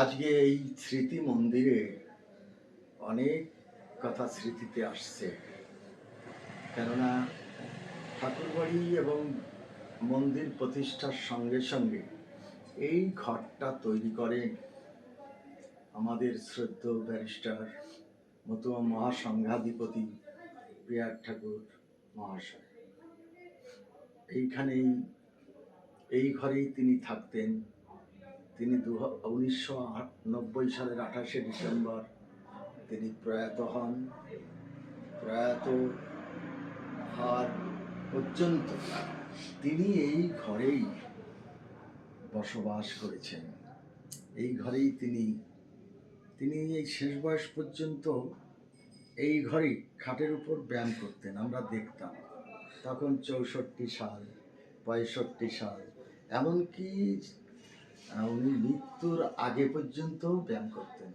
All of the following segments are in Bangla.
আজকে এই স্মৃতি মন্দিরে অনেক কথা স্মৃতিতে আসছে। কেননা ঠাকুরবাড়ি এবং মন্দির প্রতিষ্ঠার সঙ্গে সঙ্গে এই ঘরটা তৈরি করেন আমাদের শ্রদ্ধ ব্যারিস্টার মতুয়া মহাসংঘাধিপতি পিয়ার ঠাকুর মহাশয়। এইখানেই এই ঘরেই তিনি থাকতেন। তিনি দু উনিশশো নব্বই সালের আঠাশে ডিসেম্বর তিনি প্রয়াত হন। প্রয়াত হওয়ার পর্যন্ত তিনি এই ঘরেই বসবাস করেছেন। এই ঘরেই তিনি তিনি এই শেষ বয়স পর্যন্ত এই ঘরেই খাটের উপর ব্যায়াম করতেন, আমরা দেখতাম। তখন চৌষট্টি সাল, পঁয়ষট্টি সাল, এমনকি উনি মৃত্যুর আগে পর্যন্ত ব্যায়াম করতেন।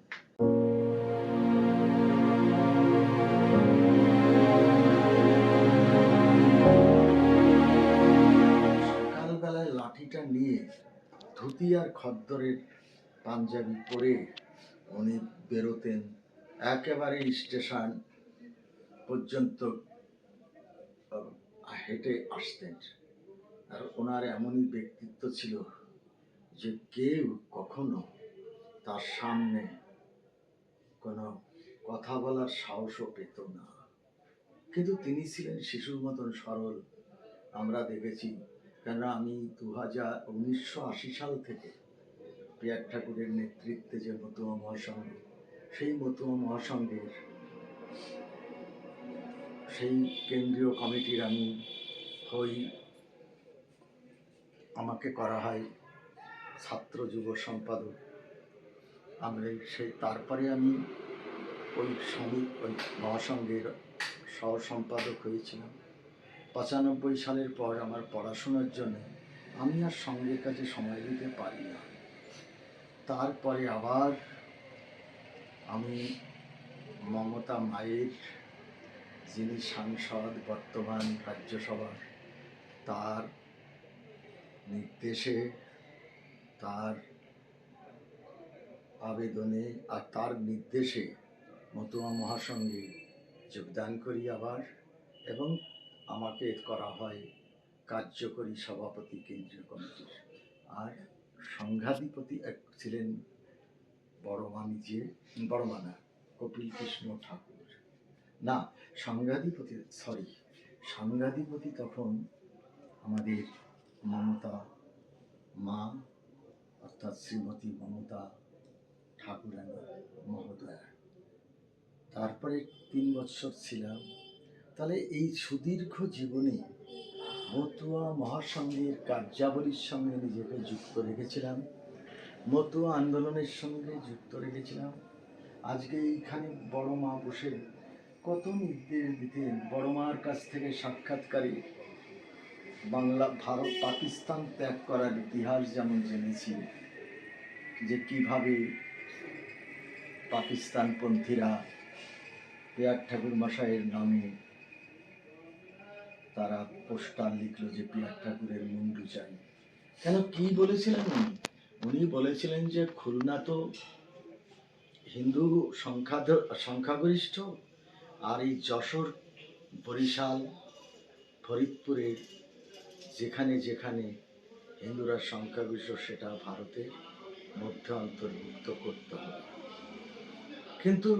সকালবেলায় লাঠিটা নিয়ে ধুতি আর খদ্দরের পাঞ্জাবি পরে উনি বেরোতেন একেবারে স্টেশন পর্যন্ত হেঁটে আসতেন। আর ওনার এমনই ব্যক্তিত্ব ছিল যে কেউ কখনো তার সামনে কোনো কথা বলার সাহসও পেত না। কিন্তু তিনি ছিলেন শিশুর মতন সরল। আমরা দেখেছি, কেননা আমি দু হাজার উনিশশো আশি সাল থেকে পিয়ার ঠাকুরের নেতৃত্বে যে মতুয়া মহাসংঘ, সেই মতুয়া মহাসংঘের সেই কেন্দ্রীয় কমিটির আমি হই। আমাকে করা হয় ছাত্র যুব সম্পাদক। আমরা সেই তারপরে আমি ওই সমিত ওই মহাসংঘের সহ সম্পাদক হয়েছিলাম। পঁচানব্বই সালের পর আমার পড়াশোনার জন্য আমি আর সঙ্গের কাছে সময় দিতে পারি না। তারপরে আবার আমি মমতা মায়ের, যিনি সাংসদ, বর্তমান রাজ্যসভার, তার নির্দেশে তার আবেদনে আর তার নির্দেশে মতুয়া মহাসংঘে যোগদান করি আবার এবং আমাকে করা হয় কার্যকরী সভাপতি কেন্দ্রীয় কমিটির আর সংঘাধিপতি এক ছিলেন বড় মামি যে, বড় মানা, কপিল কৃষ্ণ ঠাকুর। না সংঘাধিপতি সরি সংঘাধিপতি তখন আমাদের মমতা মা অর্থাৎ শ্রীমতী মমতা ঠাকুরানী মহোদয়া। তারপরে তিন বছর ছিলাম। তাহলে এই সুদীর্ঘ জীবনে মতুয়া মহাসংঘের কার্যাবলীর সঙ্গে নিজেকে যুক্ত রেখেছিলাম। মতুয়া আন্দোলনের সঙ্গে যুক্ত রেখেছিলাম। আজকে এইখানে বড় মা বসে কত নির্দেশ দিতেন, বড় মার কাছ থেকে সাক্ষাৎকারী বাংলা, ভারত, পাকিস্তান ত্যাগ করার ইতিহাস যেমন জেনেছি, যে কীভাবে পাকিস্তানপন্থীরা পেয়ার ঠাকুর মশাইয়ের নামে তারা পোস্টার লিখলো যে পিয়ার ঠাকুরের মুন্ডু চাই। কেন কি বলেছিলেন উনি? উনি বলেছিলেন যে খুলনা তো হিন্দু সংখ্যা সংখ্যাগরিষ্ঠ আর এই যশোর, বরিশাল ফরিদপুরের যেখানে যেখানে হিন্দুরা সংখ্যাগরিষ্ঠ সেটা ভারতের মধ্যে অন্তর্ভুক্ত করতে হবে। কিন্তু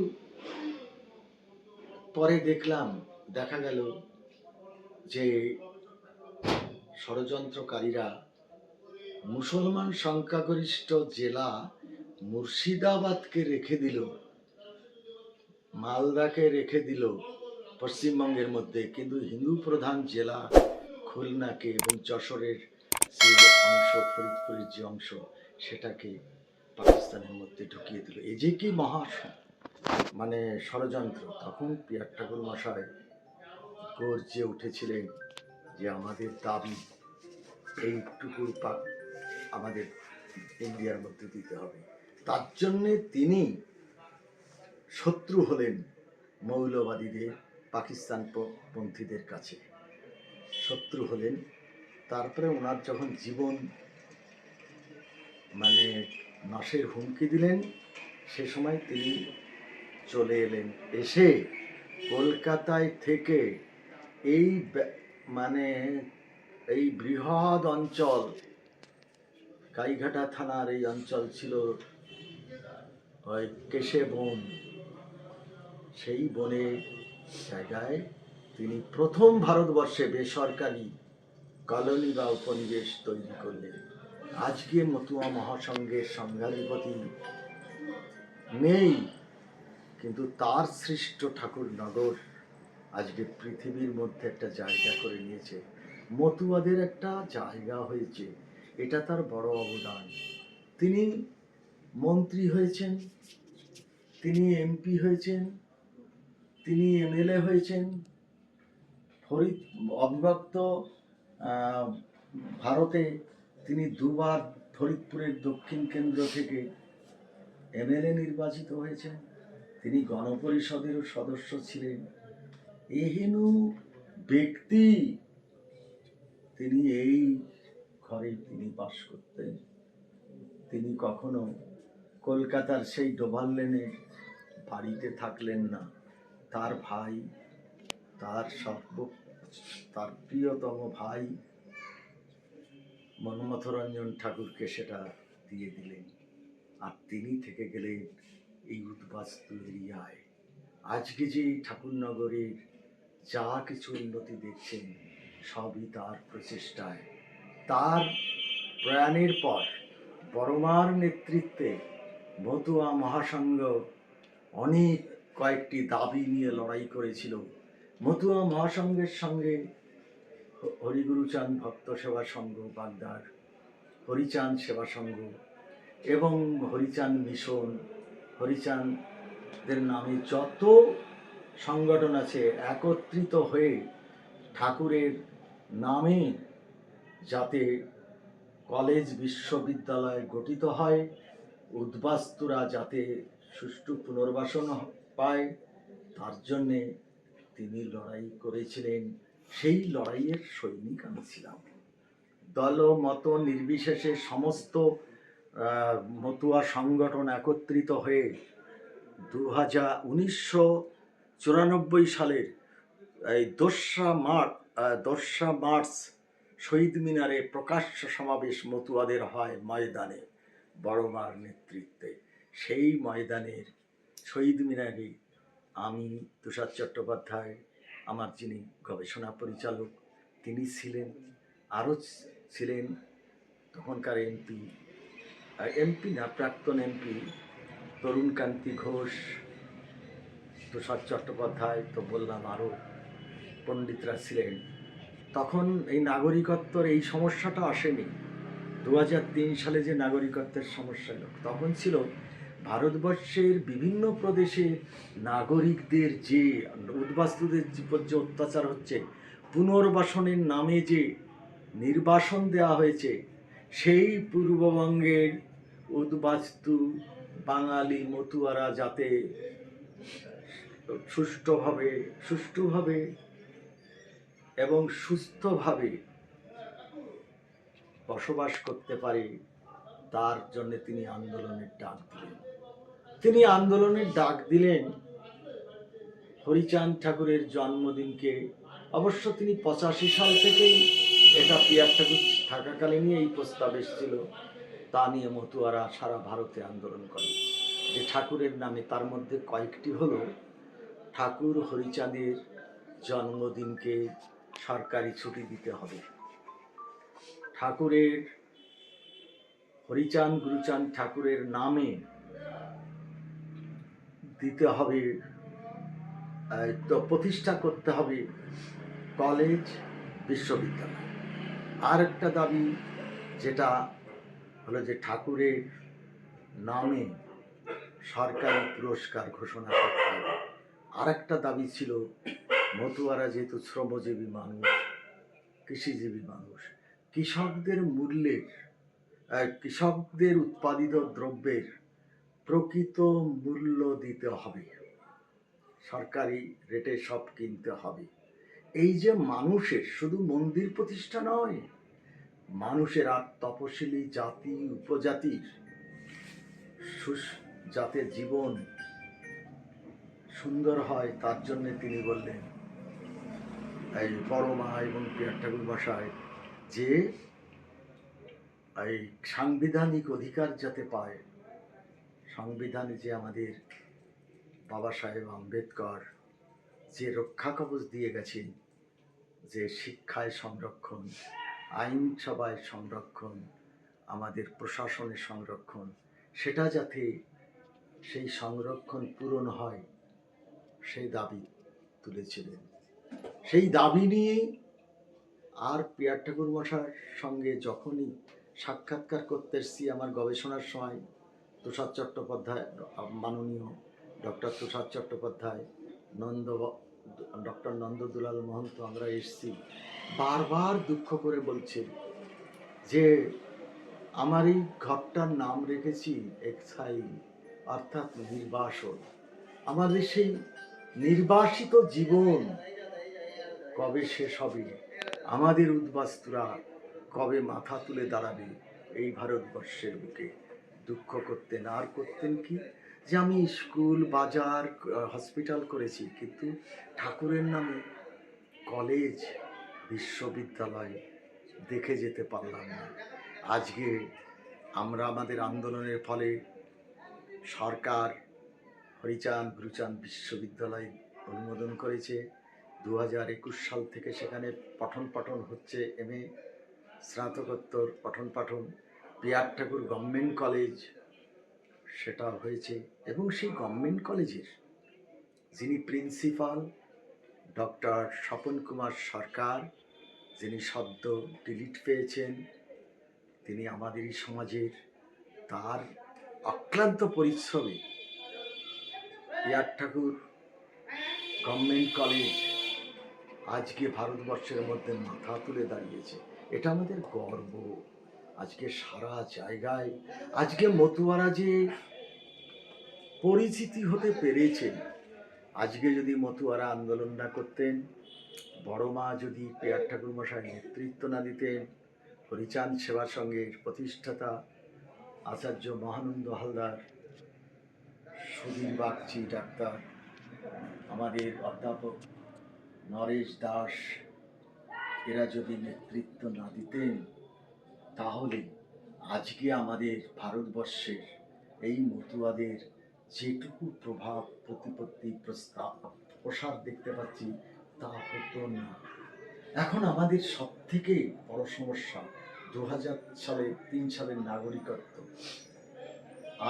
পরে দেখলাম, দেখা গেল যে ষড়যন্ত্রকারীরা মুসলমান সংখ্যাগরিষ্ঠ জেলা মুর্শিদাবাদকে রেখে দিল, মালদাকে রেখে দিল পশ্চিমবঙ্গের মধ্যে। কিন্তু হিন্দু প্রধান জেলা খুলনাকে এবং যশোরের যে অংশ, ফরিদপুরের যে অংশ, সেটাকে পাকিস্তানের মধ্যে ঢুকিয়ে দিল। এই যে কি মহা মানে ষড়যন্ত্র, তখন পিয়ার ঠাকুর মশাই গর্জে উঠেছিলেন যে আমাদের দাবি এইটুকু পা- আমাদের ইন্ডিয়ার মধ্যে দিতে হবে। তার জন্যে তিনি শত্রু হলেন মৌলবাদীদের পাকিস্তান পন্থীদের কাছে। শত্রু হলেন। তারপরে ওনার যখন জীবন মানে নাশের হুমকি দিলেন, সে সময় তিনি চলে এলেন। এসে কলকাতায় থেকে এই মানে এই বৃহৎ অঞ্চল কাইঘাটা থানার এই অঞ্চল ছিল কেশে বন সেই বনে জায়গায় তিনি প্রথম ভারতবর্ষে বেসরকারি কলোনি বা উপনিবেশ তৈরি করলেন। আজকে মতুয়া মহাসংঘের সংঘাধিপতি নেই, কিন্তু তার সৃষ্ট ঠাকুর নগর আজকে পৃথিবীর মধ্যে একটা জায়গা করে নিয়েছে। মতুয়াদের একটা জায়গা হয়েছে, এটা তার বড় অবদান। তিনি মন্ত্রী হয়েছেন, তিনি এমপি হয়েছেন, তিনি এমএলএ হয়েছেন ফরিদ অবিভক্ত ভারতে তিনি দুবার ফরিদপুরের দক্ষিণ কেন্দ্র থেকে এমএলএ নির্বাচিত হয়েছেন। তিনি গণপরিষদেরও সদস্য ছিলেন। এহেনু ব্যক্তি তিনি এই ঘরে তিনি বাস করতেন। তিনি কখনো কলকাতার সেই ডোভার লেনে বাড়িতে থাকলেন না। তার ভাই তার সর্ব, তার প্রিয়তম ভাই মনমথরঞ্জন ঠাকুরকে সেটা দিয়ে দিলেন। আর তিনি থেকে গেলেন এই উদ্বাস্তু এরিয়ায়। আজকে যে ঠাকুরনগরের যা কিছু উন্নতি দেখছেন, সবই তার প্রচেষ্টায়। তার প্রয়াণের পর বড়মার নেতৃত্বে মতুয়া মহাসংঘ অনেক কয়েকটি দাবি নিয়ে লড়াই করেছিল। মতুয়া মহাসংঘের সঙ্গে হরিগুরুচাঁদ ভক্ত সেবা সংঘ বাগদার, হরিচাঁদ সেবা সংঘ এবং হরিচাঁদ মিশন, হরিচাঁদের নামে যত সংগঠন আছে একত্রিত হয়ে ঠাকুরের নামে যাতে কলেজ বিশ্ববিদ্যালয় গঠিত হয়, উদ্বাস্তুরা যাতে সুষ্ঠু পুনর্বাসন পায়, তার জন্যে তিনি লড়াই করেছিলেন, সেই লড়াইয়ের সৈনিক আমি ছিলাম। দল মত নির্বিশেষে সমস্ত মতুয়া সংগঠন একত্রিত হয়ে দু হাজার উনিশশো চুরানব্বই সালের এই দোসরা মার্চ দোসরা মার্চ শহীদ মিনারে প্রকাশ্য সমাবেশ মতুয়াদের হয় ময়দানে, বড়মার নেতৃত্বে। সেই ময়দানের শহীদ মিনারে আমি তুষার চট্টোপাধ্যায়, আমার যিনি গবেষণা পরিচালক, তিনি ছিলেন, আরও ছিলেন তখনকার এমপি এমপি না, প্রাক্তন এমপি তরুণকান্তি ঘোষ, তুষার চট্টোপাধ্যায় তো বললাম আরও পণ্ডিতরা ছিলেন। তখন এই নাগরিকত্বর এই সমস্যাটা আসেনি। দু হাজার তিন সালে যে নাগরিকত্বের সমস্যা তখন ছিল ভারতবর্ষের বিভিন্ন প্রদেশে নাগরিকদের যে উদ্বাস্তুদের যে অত্যাচার হচ্ছে, পুনর্বাসনের নামে যে নির্বাসন দেওয়া হয়েছে, সেই পূর্ববঙ্গের উদ্বাস্তু বাঙালি মতুয়ারা যাতে সুষ্ঠুভাবে সুষ্ঠুভাবে এবং সুস্থভাবে বসবাস করতে পারে, তার জন্য তিনি আন্দোলনের ডাক দিলেন। তিনি আন্দোলনের ডাক দিলেন। হরিচাঁদ ঠাকুরের জন্মদিনকে। অবশ্য তিনি পঁচাশি সাল থেকেই এটা পিয়ার ঠাকুর থাকাকালীনই এই প্রস্তাব এসেছিল। তা নিয়ে মতুয়ারা সারা ভারতে আন্দোলন করে। যে ঠাকুরের নামে তার মধ্যে কয়েকটি হলো ঠাকুর হরিচাঁদের জন্মদিনকে সরকারি ছুটি দিতে হবে। ঠাকুরের, হরিচাঁদ গুরুচাঁদ ঠাকুরের নামে দিতে হবে। তো প্রতিষ্ঠা করতে হবে কলেজ, বিশ্ববিদ্যালয়। আর একটা দাবি যেটা হলো যে ঠাকুরের নামে সরকারি পুরস্কার ঘোষণা করতে হবে। আর একটা দাবি ছিল, মতুয়ারা যেহেতু শ্রমজীবী মানুষ, কৃষিজীবী মানুষ, কৃষকদের মূল্যের কৃষকদের উৎপাদিত দ্রব্যের প্রকৃত মূল্য দিতে হবে। সরকারি রেটে সব কিনতে হবে। এই যে মানুষের শুধু মন্দির প্রতিষ্ঠা নয়, মানুষের আর তপশিলি জাতি, উপজাতির যাতে জীবন সুন্দর হয় তার জন্য তিনি বললেন, এই বড় মা এবং পিয়ার ঠাকুর মশাই, যে এই সাংবিধানিক অধিকার যাতে পায় সংবিধানে যে আমাদের বাবা সাহেব আম্বেদকর যে রক্ষা কবচ দিয়ে গেছেন, যে শিক্ষায় সংরক্ষণ আইনসভায় সংরক্ষণ, আমাদের প্রশাসনের সংরক্ষণ, সেটা যাতে সেই সংরক্ষণ পূরণ হয়, সেই দাবি তুলেছিলেন। সেই দাবি নিয়ে আর পিয়ার ঠাকুর মশার সঙ্গে যখনই সাক্ষাৎকার করতে এসছি আমার গবেষণার সময় তুষার চট্টোপাধ্যায়, মাননীয় ডক্টর তুষার চট্টোপাধ্যায়, নন্দ ডক্টর নন্দদুলাল মহন্ত, আমরা এসছি। বারবার দুঃখ করে বলছে যে আমার এই ঘরটার নাম রেখেছি এক্সাইল অর্থাৎ নির্বাসন। আমাদের সেই নির্বাসিত জীবন কবে শেষ হবে? আমাদের উদ্বাস্তুরা কবে মাথা তুলে দাঁড়াবে এই ভারতবর্ষের বুকে? দুঃখ করতেন। আর করতেন কি? যে আমি স্কুল, বাজার হসপিটাল করেছি, কিন্তু ঠাকুরের নামে কলেজ বিশ্ববিদ্যালয় দেখে যেতে পারলাম না। আজকে আমরা আমাদের আন্দোলনের ফলে সরকার হরিচাঁদ গুরুচাঁদ বিশ্ববিদ্যালয় অনুমোদন করেছে। দু হাজার একুশ সাল থেকে সেখানে পঠন পাঠন হচ্ছে, এম এ স্নাতকোত্তর পঠন পাঠন পিয়ার ঠাকুর গভর্নমেন্ট কলেজ, সেটা হয়েছে। এবং সেই গভর্নমেন্ট কলেজের যিনি প্রিন্সিপাল, ডক্টর স্বপন কুমার সরকার, যিনি সদ্য ডিলিট পেয়েছেন, তিনি আমাদেরই সমাজের তার অক্লান্ত পরিশ্রমে পিয়ার ঠাকুর গভর্নমেন্ট কলেজ আজকে ভারতবর্ষের মধ্যে মাথা তুলে দাঁড়িয়েছে। এটা আমাদের গর্ব। আজকে সারা জায়গায়, আজকে মতুয়ারা যে পরিচিতি হতে পেরেছে আজকে যদি মতুয়ারা আন্দোলন না করতেন, বড় মা যদি পেয়ার ঠাকুর মশাই নেতৃত্ব না দিতেন, হরিচাঁদ সেবা সঙ্গের প্রতিষ্ঠাতা আচার্য মহানন্দ হালদার, সুধীর বাগচি ডাক্তার, আমাদের অধ্যাপক নরেশ দাস, এরা যদি নেতৃত্ব না দিতেন তাহলে আজকে আমাদের ভারতবর্ষের এই মতুয়াদের যেটুকু প্রভাব, প্রতিপত্তি, প্রস্তাব, প্রসার দেখতে পাচ্ছি, তা হতো না। এখন আমাদের সব থেকে বড় সমস্যা দু হাজার সালে, তিন সালের নাগরিকত্ব।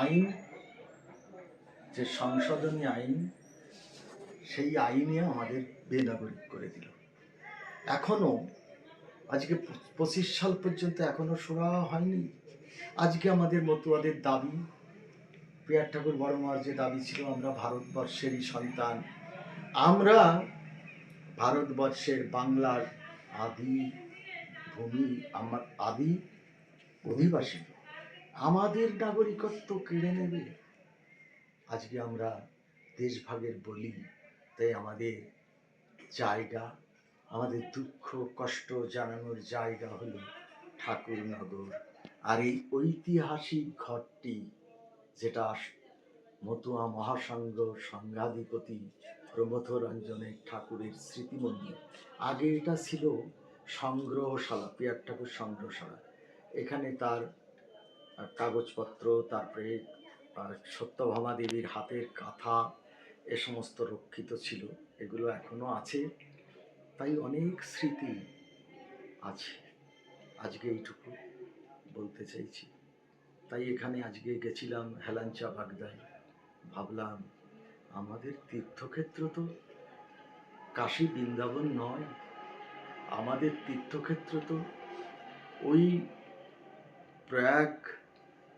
আইন, যে সংশোধনী আইন, সেই আইনে আমাদের বেনাগরিক করে দিল। এখনও আজকে পঁচিশ সাল পর্যন্ত এখনও শোনা হয়নি। আজকে আমাদের মতুয়াদের দাবি পিয়ার ঠাকুর বড়মার যে দাবি ছিল, আমরা ভারতবর্ষেরই সন্তান। আমরা ভারতবর্ষের বাংলার আদি ভূমি, আমার আদি অধিবাসী। আমাদের নাগরিকত্ব কেড়ে নেবে। আজকে আমরা দেশভাগের বলি, তাই আমাদের জায়গা আমাদের দুঃখ, কষ্ট জানানোর জায়গা হলো ঠাকুরনগর। আর এই ঐতিহাসিক ঘরটি, যেটা মতুয়া মহাসংঘ সংঘাধিপতি প্রমথ রঞ্জনের ঠাকুরের স্মৃতি মন্দির আগে এটা ছিল সংগ্রহশালা, পিয়ার ঠাকুর সংগ্রহশালা। এখানে তার কাগজপত্র, তারপরে সত্যভামা দেবীর হাতের কাঁথা এ সমস্ত রক্ষিত ছিল। এগুলো এখনও আছে। তাই অনেক স্মৃতি আছে। আজকে এইটুকু বলতে চাইছি। তাই এখানে আজকে গেছিলাম হেলাঞ্চা বাগদায়। ভাবলাম, আমাদের তীর্থক্ষেত্র তো কাশী বৃন্দাবন নয়, আমাদের তীর্থক্ষেত্র তো ওই প্রয়াগ,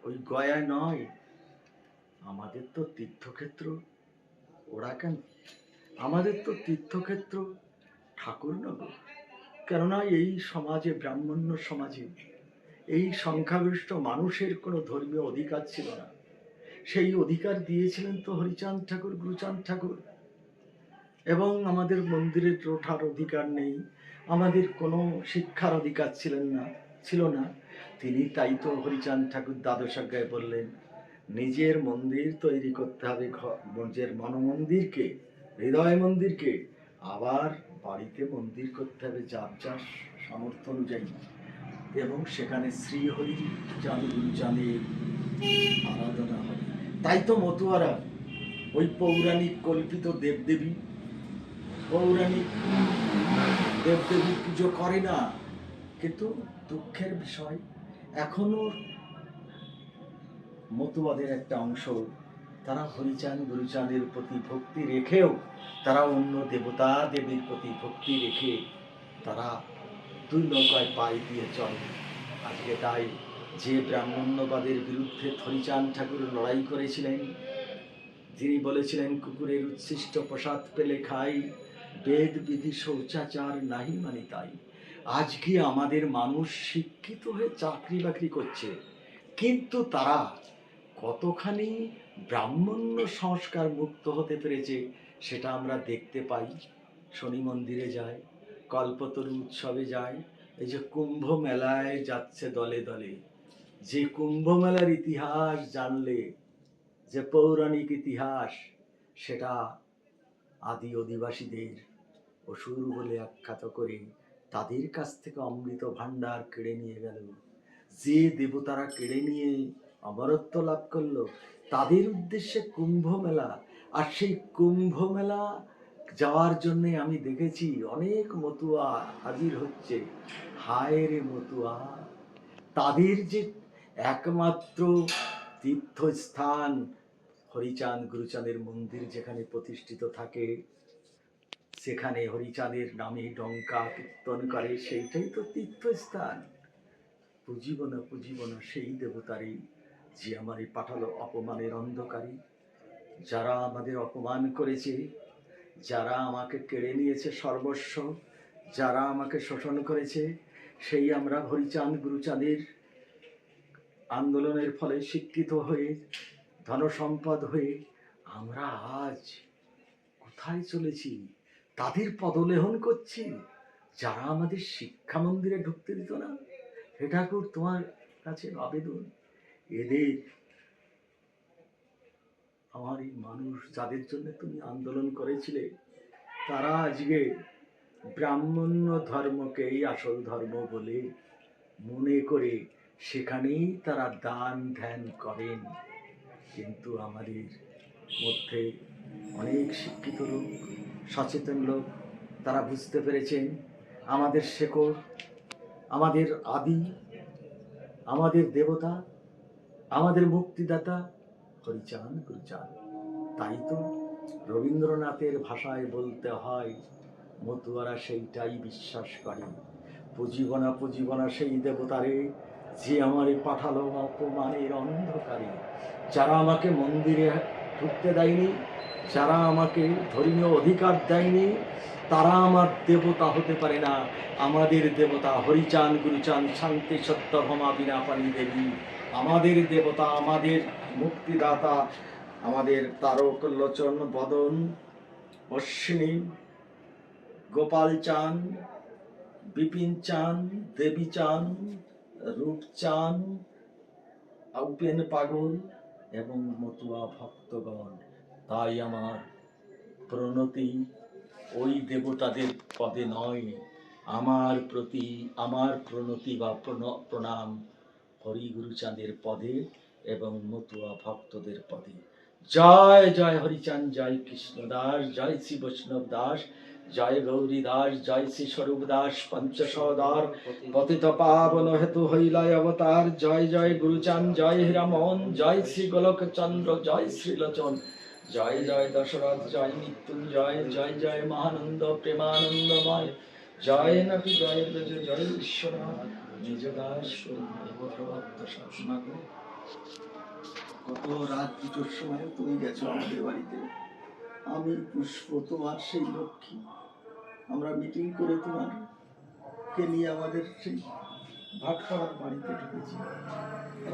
ওই গয়া নয়। আমাদের তো তীর্থক্ষেত্র ওরা কেন? আমাদের তো তীর্থক্ষেত্র ঠাকুরনগর কেননা এই সমাজে, ব্রাহ্মণ্য সমাজে এই সংখ্যাগরিষ্ঠ মানুষের কোনো ধর্মীয় অধিকার ছিল না। সেই অধিকার দিয়েছিলেন তো হরিচাঁদ ঠাকুর, গুরুচাঁদ ঠাকুর। এবং আমাদের মন্দিরের ওঠার অধিকার নেই, আমাদের কোনো শিক্ষার অধিকার ছিলেন না, ছিল না। তিনি তাই তো হরিচাঁদ ঠাকুর দ্বাদশ আজ্ঞায় বললেন, নিজের মন্দির তৈরি করতে হবে নিজের মনমন্দিরকে, হৃদয় মন্দিরকে, আবার বাড়িতে মন্দির করতে হবে যার যার সামর্থ্য অনুযায়ী। এবং সেখানে শ্রী হরি চাঁদ গুরুচাঁদের আরাধনা হবে। তাই তো মতুয়ারা, ওই পৌরাণিক কল্পিত দেবদেবী, পৌরাণিক দেবদেবী পুজো করে না, কিন্তু দুঃখের বিষয় এখনও মতুয়াদের একটা অংশ তারা হরিচাঁদ গুরুচাঁদের প্রতি ভক্তি রেখেও তারা অন্য দেবতা দেবীর প্রতি ভক্তি রেখে তারা দুই নৌকায় পাই দিয়ে চলে। আজকে তাই যে ব্রাহ্মণ্যবাদের বিরুদ্ধে হরিচাঁদ ঠাকুর লড়াই করেছিলেন যিনি বলেছিলেন, কুকুরের উচ্ছিষ্ট প্রসাদ পেলে খাই, বেদ বিধি শৌচাচার নাহি মানে তাই। আজকে আমাদের মানুষ শিক্ষিত হয়ে চাকরি বাকরি করছে? কিন্তু তারা কতখানি ব্রাহ্মণ্য সংস্কার মুক্ত হতে পেরেছে, সেটা আমরা দেখতে পাই। শনি মন্দিরে যায়, কল্পতরু উৎসবে যায়, এই যে কুম্ভ মেলায় যাচ্ছে দলে দলে। যে কুম্ভ মেলার ইতিহাস জানলে, যে পৌরাণিক ইতিহাস, সেটা আদি অধিবাসীদের অসুর বলে আখ্যাত করে তাদের কাছ থেকে অমৃত ভাণ্ডার কেড়ে নিয়ে গেল। যে দেবতারা কেড়ে নিয়ে অমরত্ব লাভ করল। তাদের উদ্দেশ্যে কুম্ভ মেলা আর সেই কুম্ভ মেলা যাওয়ার জন্যে আমি দেখেছি অনেক মতুয়া হাজির হচ্ছে। হায় রে মতুয়া। তাদের যে একমাত্র তীর্থস্থান হরিচাঁদ গুরুচাঁদের মন্দির যেখানে প্রতিষ্ঠিত থাকে, সেখানে হরিচাঁদের নামে ডঙ্কা কীর্তন করে, সেইটাই তো তীর্থস্থান। পুজিব না পুজিব না সেই দেবতারই যে আমারে পাঠালো অপমানের অন্ধকারী, যারা আমাদের অপমান করেছে, যারা আমাকে কেড়ে নিয়েছে সর্বস্ব, যারা আমাকে শোষণ করেছে, সেই আমরা হরিচাঁদ গুরুচাঁদের আন্দোলনের ফলে শিক্ষিত হয়ে, ধনসম্পদ হয়ে আমরা আজ কোথায় চলেছি, তাদের পদলেহন করছি? যারা আমাদের শিক্ষা মন্দিরে ঢুকতে দিত না? হে ঠাকুর তোমার কাছে আবেদন? এদের আমার এই মানুষ যাদের জন্য তুমি আন্দোলন করেছিলে, তারা আজকে ব্রাহ্মণ্য ধর্মকেই আসল ধর্ম বলে মনে করে সেখানেই তারা দান ধ্যান করেন। কিন্তু আমাদের মধ্যে অনেক শিক্ষিত লোক, সচেতন লোক, তারা বুঝতে পেরেছেন আমাদের শেকড়, আমাদের আদি, আমাদের দেবতা আমাদের মুক্তিদাতা হরিচান গুরুচান তাই তো রবীন্দ্রনাথের ভাষায় বলতে হয়, মতুয়ারা সেইটাই বিশ্বাস করে। পুজিবনা পুজিবনা সেই দেবতারে যে আমারে পাঠালো অপমানের অন্ধকারে। যারা আমাকে মন্দিরে ঢুকতে দেয়নি যারা আমাকে ধর্মীয় অধিকার দেয়নি, তারা আমার দেবতা হতে পারে না। আমাদের দেবতা হরিচাঁদ গুরুচাঁদ শান্তি, সত্য, ভমা, বিনা পানি দেবী। আমাদের দেবতা, আমাদের মুক্তিদাতা, আমাদের তারক, লোচন, বদন, অশ্বিনী গোপাল চাঁদ বিপিন চাঁদ দেবী চাঁদ রূপচাঁদ উপেন পাগল এবং মতুয়া ভক্তগণ। তাই আমার প্রণতি ওই দেবতাদের পদে নয়। আমার প্রতি, আমার প্রণতি বা প্রণ- প্রণাম হরি গুরুচাঁদের পদে এবং মতুয়া ভক্তদের পদে। জয় জয় হরিচাঁদ জয় কৃষ্ণ দাস, জয় শ্রী বৈষ্ণব দাস, জয় গৌরী দাস, জয় শ্রী স্বরূপ দাস, পঞ্চসদার পতিত পাবন হেতু হইলায় অবতার। জয় জয় গুরুচাঁদ জয় হীরামোহন, জয় শ্রী গোলক চন্দ্র জয় শ্রীলোচন জয় জয় দশরথ, জয় মৃত্যুঞ্জয় জয় জয় মহানন্দ, প্রেমানন্দময়। জয় নবী, জয় ব্রজ, জয় বিশ্বনাথ। নিজ দাস কত রাত দুটোর সময় তুমি গেছো আমাদের বাড়িতে। আমি পুষ্প তোমার, সেই লক্ষ্মী। আমরা মিটিং করে তোমার কে নিয়ে আমাদের সেই ভাটপাড়ার বাড়িতে ঢুকেছি।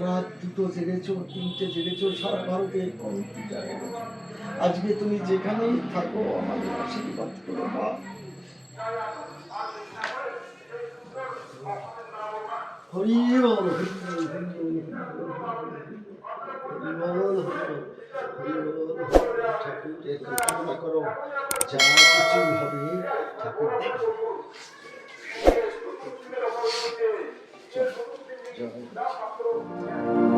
রাত দুটো জেগেছো, তিনটে জেগেছো, সারা ভারতে কমতি জায়গা আজকে তুমি যেখানেই থাকো, আমাদের আশীর্বাদ করো, মা। হরি বল হরি বল করো। যা ঠাকুর। 这这这这